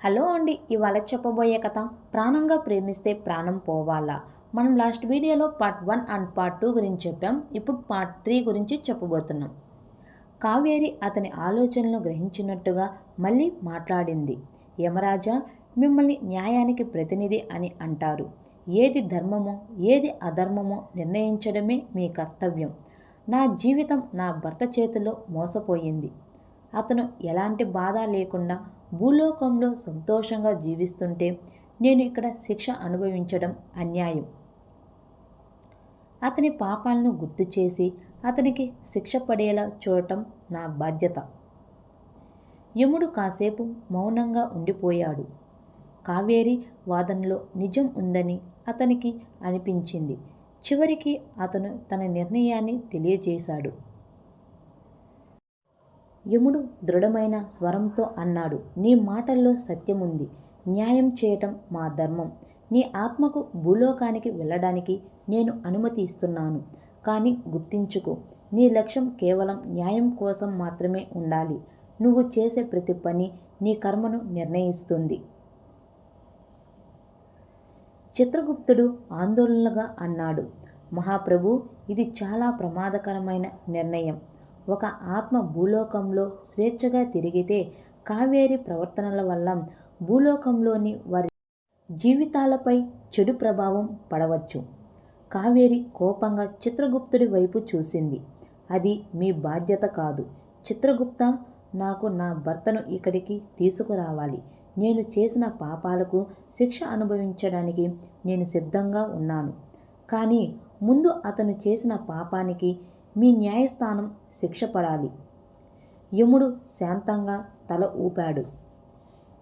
Hello అండి ఇవాళ చెప్పబోయే కథ ప్రాణంగా ప్రేమిస్తే ప్రాణం పోవాలా? మనం లాస్ట్ వీడియోలో part one and part two గురించి చెప్పాం ఇప్పుడు పార్ట్ త్రీ గురించి చెప్పబోతున్నాం. కావేరి అతని ఆలోచనలు గ్రహించినట్టుగా మళ్ళీ మాట్లాడింది. యమరాజా మిమ్మల్ని న్యాయానికి ప్రతినిధి అని అంటారు. ఏది ధర్మమో ఏది అధర్మమో నిర్ణయించడమే మీ కర్తవ్యం. నా జీవితం నా భర్త చేతిలో మోసపోయింది. అతను ఎలాంటి బాధ లేకుండా భూలోకంలో సంతోషంగా జీవిస్తుంటే నేను ఇక్కడ శిక్ష అనుభవించడం అన్యాయం. అతని పాపాలను గుర్తు చేసి అతనికి శిక్ష పడేలా చూడటం నా బాధ్యత. యముడు కాసేపు మౌనంగా ఉండిపోయాడు. కావేరి వాదనలో నిజం ఉందని అతనికి అనిపించింది. చివరికి అతను తన నిర్ణయాన్ని తెలియజేశాడు. యముడు దృఢమైన స్వరంతో అన్నాడు నీ మాటల్లో సత్యముంది. న్యాయం చేయటం మా ధర్మం. నీ ఆత్మకు భూలోకానికి వెళ్ళడానికి నేను అనుమతి ఇస్తున్నాను. కానీ గుర్తించుకో నీ లక్ష్యం కేవలం న్యాయం కోసం మాత్రమే ఉండాలి. నువ్వు చేసే ప్రతి పని నీ కర్మను నిర్ణయిస్తుంది. చిత్రగుప్తుడు ఆందోళనగా అన్నాడు మహాప్రభు ఇది చాలా ప్రమాదకరమైన నిర్ణయం. ఒక ఆత్మ భూలోకంలో స్వేచ్ఛగా తిరిగితే కావేరి ప్రవర్తనల వల్ల భూలోకంలోని వారి జీవితాలపై చెడు ప్రభావం పడవచ్చు. కావేరి కోపంగా చిత్రగుప్తుడి వైపు చూసింది. అది మీ బాధ్యత కాదు. చిత్రగుప్త నాకు నా భర్తను ఇక్కడికి తీసుకురావాలి. నేను చేసిన పాపాలకు శిక్ష అనుభవించడానికి నేను సిద్ధంగా ఉన్నాను. కానీ ముందు అతను చేసిన పాపానికి మీ న్యాయస్థానం శిక్ష పడాలి. యముడు శాంతంగా తల ఊపాడు.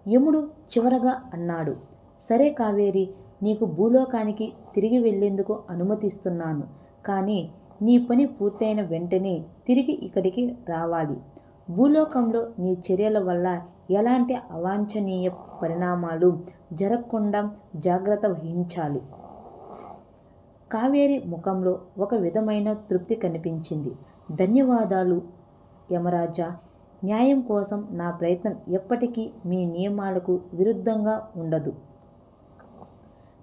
యముడు చివరగా అన్నాడు సరే కావేరి నీకు భూలోకానికి తిరిగి వెళ్ళేందుకు అనుమతిస్తున్నాను. కానీ నీ పని పూర్తయిన వెంటనే తిరిగి ఇక్కడికి రావాలి. భూలోకంలో నీ చర్యల వల్ల ఎలాంటి అవాంఛనీయ పరిణామాలు జరగకుండా జాగ్రత్త వహించాలి. కావేరి ముఖంలో ఒక విధమైన తృప్తి కనిపించింది. ధన్యవాదాలు యమరాజా. న్యాయం కోసం నా ప్రయత్నం ఎప్పటికీ మీ నియమాలకు విరుద్ధంగా ఉండదు.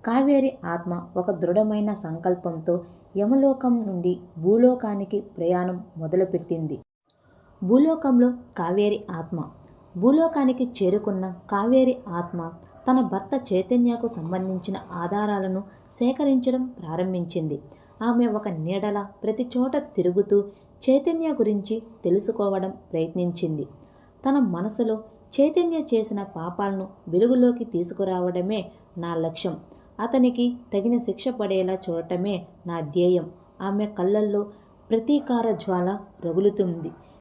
కావేరి ఆత్మ ఒక దృఢమైన సంకల్పంతో యమలోకం నుండి భూలోకానికి ప్రయాణం మొదలుపెట్టింది. భూలోకంలో కావేరి ఆత్మ. భూలోకానికి చేరుకున్న కావేరి ఆత్మ తన భర్త చైతన్యకు సంబంధించిన ఆధారాలను సేకరించడం ప్రారంభించింది. ఆమె ఒక నీడల ప్రతి చోట తిరుగుతూ చైతన్య గురించి తెలుసుకోవడం ప్రయత్నించింది. తన మనసులో చైతన్య చేసిన పాపాలను వెలుగులోకి తీసుకురావడమే నా లక్ష్యం. అతనికి తగిన శిక్ష పడేలా చూడటమే నా ధ్యేయం. ఆమె కళ్ళల్లో ప్రతీకార జ్వాల రగులుతుంది.